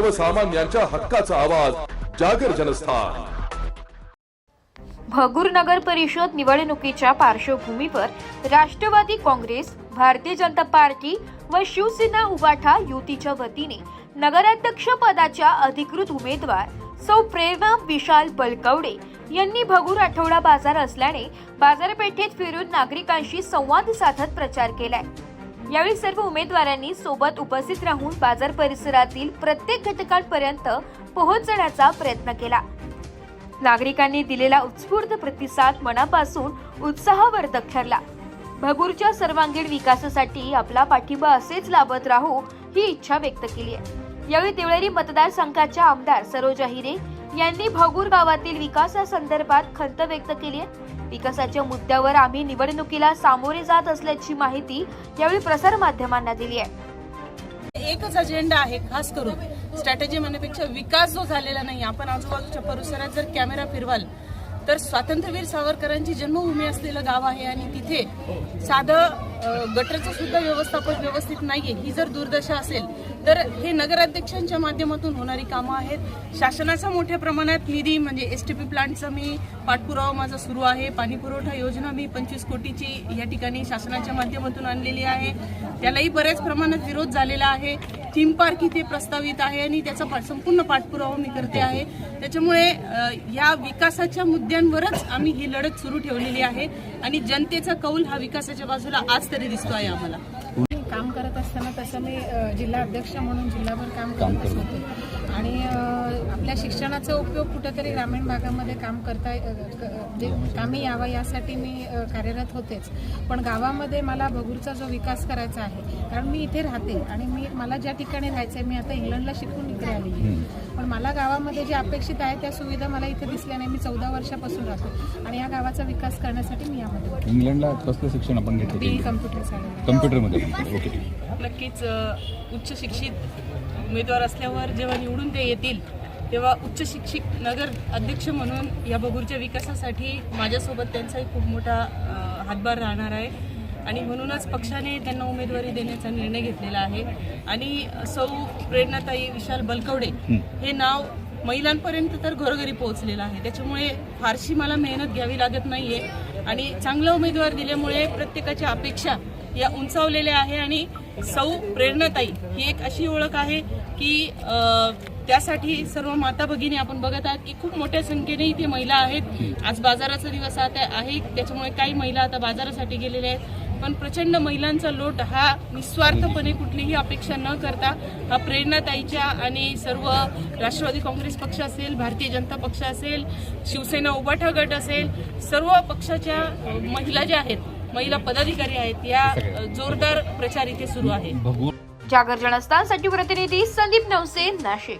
सर्वसामान्यांच्या हक्काचा आवाज जागर जनस्थान. भगूर नगर परिषद निवडणुकीच्या पार्श्वभूमीवर राष्ट्रवादी काँग्रेस भारतीय जनता पार्टी व शिवसेना उबाठा युतीच्या वतीने नगराध्यक्ष पदाच्या अधिकृत उमेदवार सौ प्रेरणा विशाल बलकवडे यांनी भगूर आठवडा बाजार असल्याने बाजारपेठेत फिरून नागरिकांशी संवाद साधत प्रचार केलाय. यावेळी सर्व उमेदवारांनी सोबत उपस्थित राहून बाजार परिसरातील प्रत्येक घटकांपर्यंत पोहोचण्याचा प्रयत्न केला. नागरिकांनी दिलेला उत्स्फूर्त प्रतिसाद मनापासून उत्साहवर्धक ठरला. भगूरच्या सर्वांगीण विकासासाठी आपला पाठिंबा असेच लाभत राहू ही इच्छा व्यक्त केली आहे. यावेळी देवळेरी मतदारसंघाच्या आमदार सरोजा हिरे यांनी भगूर गावातील विकासासंदर्भात खंत व्यक्त केली आहे. विकासाच्या मुद्द्यावर आम्ही निवडणुकीला सामोरे जात असल्याची माहिती यावेळी प्रसार माध्यमांना दिली आहे. एकच अजेंडा आहे खास करून. स्ट्रॅटेजी म्हणण्यापेक्षा विकास जो झालेला नाही आपण आजूबाजूच्या परिसरात जर कॅमेरा फिरवाल तर स्वातंत्र्यवीर सावरकरांची जन्मभूमी असलेलं गाव आहे आणि तिथे साधं गटरचं सुद्धा व्यवस्थापन व्यवस्थित नाहीये. ही जर दुर्दशा असेल तर हे नगराध्यक्षांच्या माध्यमातून होणारी कामं आहेत. शासनाचा मोठ्या प्रमाणात निधी म्हणजे एस टी पी प्लांटचा मी पाठपुरावा माझा सुरू आहे. पाणीपुरवठा योजना मी पंचवीस कोटीची या ठिकाणी शासनाच्या माध्यमातून आणलेली आहे. त्यालाही बऱ्याच प्रमाणात विरोध झालेला आहे. थीम पार्क इथे प्रस्तावित आहे आणि त्याचा संपूर्ण पाठपुरावा मी करते आहे. त्याच्यामुळे या विकासाच्या मुद्द्यांवरच आम्ही ही लढत सुरू ठेवलेली आहे आणि जनतेचा कौल हा विकासाच्या बाजूला आज तरी दिसतो आहे आम्हाला. काम करत असताना तसं मी जिल्हा अध्यक्ष म्हणून जिल्हाभर काम करतच होते आणि आपल्या शिक्षणाचा उपयोग कुठेतरी ग्रामीण भागामध्ये काम करता क- म्हणजे कामी यावा यासाठी मी कार्यरत होतेच. पण गावामध्ये मला भगूरचा जो विकास करायचा आहे कारण मी इथे राहते आणि मी मला ज्या ठिकाणी राहायचं आहे मी आता इंग्लंडला शिकून इकडे आली आहे. पण मला गावामध्ये जे अपेक्षित आहे त्या सुविधा मला इथे दिसल्या नाही मी चौदा वर्षापासून राहते. आणि या गावाचा विकास करण्यासाठी मी यामध्ये. इंग्लंडला कसलं शिक्षण आपण बी घेतलं कम्प्युटर सायन्स कम्प्युटरमध्ये ओके. नक्कीच उच्च शिक्षित उमेदवार असल्यावर जेव्हा निवडून ते येतील तेव्हा उच्च शिक्षित नगर अध्यक्ष म्हणून या बगूरच्या विकासासाठी माझ्यासोबत त्यांचाही खूप मोठा हातभार राहणार आहे. आणि म्हणूनच पक्षाने त्यांना उमेदवारी देण्याचा निर्णय घेतलेला आहे. आणि सौ प्रेरणाताई विशाल बलकवडे हे. नाव महिलांपर्यंत तर घरोघरी पोहोचलेलं आहे. त्याच्यामुळे फारशी मला मेहनत घ्यावी लागत नाहीये. आणि चांगला उमेदवार दिल्यामुळे प्रत्येकाच्या अपेक्षा या उंचावलेल्या आहे. आणि सौ प्रेरणाताई ही एक अशी ओळख आहे की त्यासाठी सर्व माता भगिनी आपण बघत आहात की खूप मोठ्या संख्येने इथे महिला आहेत. आज बाजाराचा दिवस आता आहे. त्याच्यामुळे काही महिला आता बाजारासाठी गेलेल्या आहेत. पण प्रचंड महिलांचा लोट हा निस्वार्थपणे कुठलीही अपेक्षा न करता हा प्रेरणाताईच्या आणि सर्व राष्ट्रवादी काँग्रेस पक्ष असेल भारतीय जनता पक्ष असेल शिवसेना उबाठा गट असेल सर्व पक्षाच्या महिला ज्या आहेत महिला पदाधिकारी आहेत या जोरदार प्रचार इथे सुरू आहे. जागर जनस्थानसाठी प्रतिनिधी संदीप नवसे नाशिक.